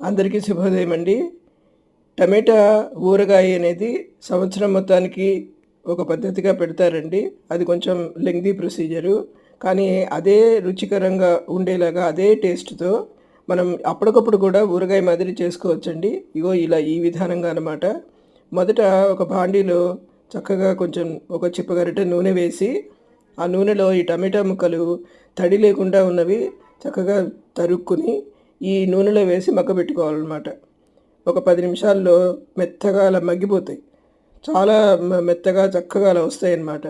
అందరికీ శుభోదయం అండి టమాటా ఊరగాయ అనేది సంవత్సరం మొత్తానికి ఒక పద్ధతిగా పెడతారండి. అది కొంచెం లెంగ్దీ ప్రొసీజరు. కానీ అదే రుచికరంగా ఉండేలాగా అదే టేస్ట్తో మనం అప్పటికప్పుడు కూడా ఊరగాయ మాదిరి చేసుకోవచ్చండి. ఇగో ఇలా ఈ విధానంగా అనమాట మొదట ఒక బాండీలో చక్కగా కొంచెం ఒక చిప్పగరిట నూనె వేసి ఆ నూనెలో ఈ టమాటా ముక్కలు తడి లేకుండా ఉన్నవి చక్కగా తరుక్కుని ఈ నూనెలో వేసి మగ్గబెట్టుకోవాలన్నమాట. ఒక పది నిమిషాల్లో మెత్తగా అలా మగ్గిపోతాయి. చాలా మ- మెత్తగా చక్కగా అలా వస్తాయి అన్నమాట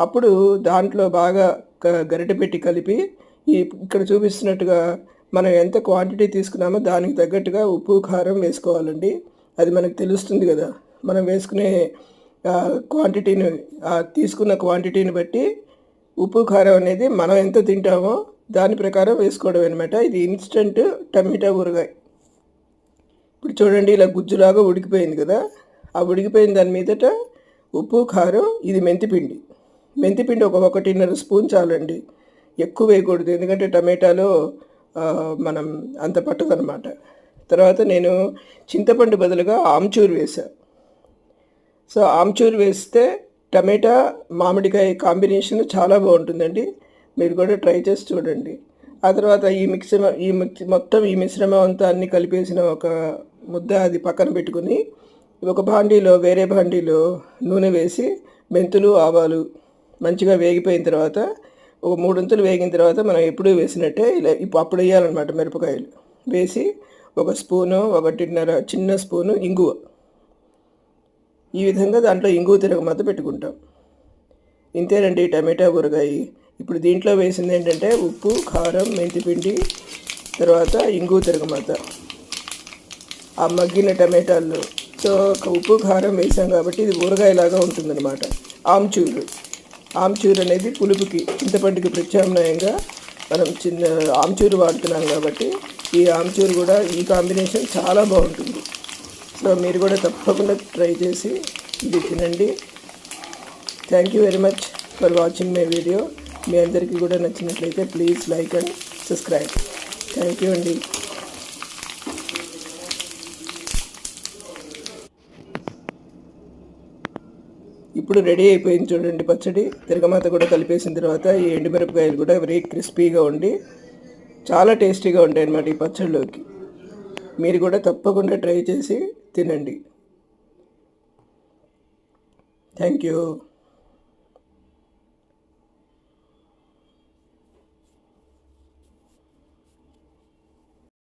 అప్పుడు దాంట్లో బాగా గ- గరిటె పెట్టి కలిపి ఈ ఇక్కడ చూపిస్తున్నట్టుగా మనం ఎంత క్వాంటిటీ తీసుకున్నామో దానికి తగ్గట్టుగా ఉప్పు కారం వేసుకోవాలండి. అది మనకు తెలుస్తుంది కదా. మనం వేసుకునే క్వాంటిటీని తీసుకున్న క్వాంటిటీని బట్టి ఉప్పు కారం అనేది మనం ఎంత తింటామో దాని ప్రకారం వేసుకోవడం అనమాట ఇది ఇన్స్టంట్ టమాటా ఊరగాయ. ఇప్పుడు చూడండి ఇలా గుజ్జులాగా ఉడికిపోయింది కదా. ఆ ఉడికిపోయిన దాని మీదట ఉప్పు కారం ఇది మెంతిపిండి. మెంతిపిండి ఒక ఒకటిన్నర స్పూన్ చాలండి. ఎక్కువ వేయకూడదు ఎందుకంటే టమాటాలో మనం అంత పట్టదనమాట తర్వాత నేను చింతపండు బదులుగా ఆమ్చూరు వేశాను సో ఆమ్చూరు వేస్తే టమాటా మామిడికాయ కాంబినేషన్ చాలా బాగుంటుందండి. మీరు కూడా ట్రై చేసి చూడండి. ఆ తర్వాత ఈ మిక్సర్ ఈ మిక్స్ మొత్తం ఈ మిశ్రమం అంతా అన్ని కలిపేసిన ఒక ముద్ద అది పక్కన పెట్టుకుని ఒక భాండీలో వేరే భాండీలో నూనె వేసి మెంతులు ఆవాలు మంచిగా వేగిపోయిన తర్వాత ఒక మూడొంతులు వేగిన తర్వాత మనం ఎప్పుడూ వేసినట్టే ఇలా ఇప్పుడు అప్పుడు వేయాలన్నమాట మిరపకాయలు. వేసి ఒక స్పూను ఒకటిన్నర చిన్న స్పూను ఇంగువ. ఈ విధంగా దాంట్లో ఇంగువ తిరగమాత పెట్టుకుంటాం. ఇంతేనండి టమాటా ఊరగాయ ఇప్పుడు దీంట్లో వేసింది ఏంటంటే ఉప్పు కారం మెంతిపిండి తర్వాత ఇంగువ తిరగమాత. ఆ మగ్గిన టమాటాలు సో ఒక ఉప్పు కారం వేసాం కాబట్టి ఇది ఊరగాయలాగా ఉంటుందన్నమాట. ఆమ్చూరు. ఆమ్చూరు అనేది పులుపుకి చింతపండుకి ప్రత్యామ్నాయంగా మనం చిన్న ఆమ్చూరు వాడుతున్నాం కాబట్టి ఈ ఆమ్చూరు కూడా ఈ కాంబినేషన్ చాలా బాగుంటుంది. సో మీరు కూడా తప్పకుండా ట్రై చేసి ఇది తినండి. Thank you very much for watching my video మీ అందరికీ కూడా నచ్చినట్లయితే please like and subscribe thank you అండి. ఇప్పుడు రెడీ అయిపోయింది చూడండి పచ్చడి. తిరగమాత కూడా కలిపేసిన తర్వాత ఈ ఎండుమిరపకాయలు కూడా వెరీ క్రిస్పీగా ఉండి చాలా టేస్టీగా ఉంటాయి అన్నమాట ఈ పచ్చడిలోకి మీరు కూడా తప్పకుండా ట్రై చేసి తినండి. Thank you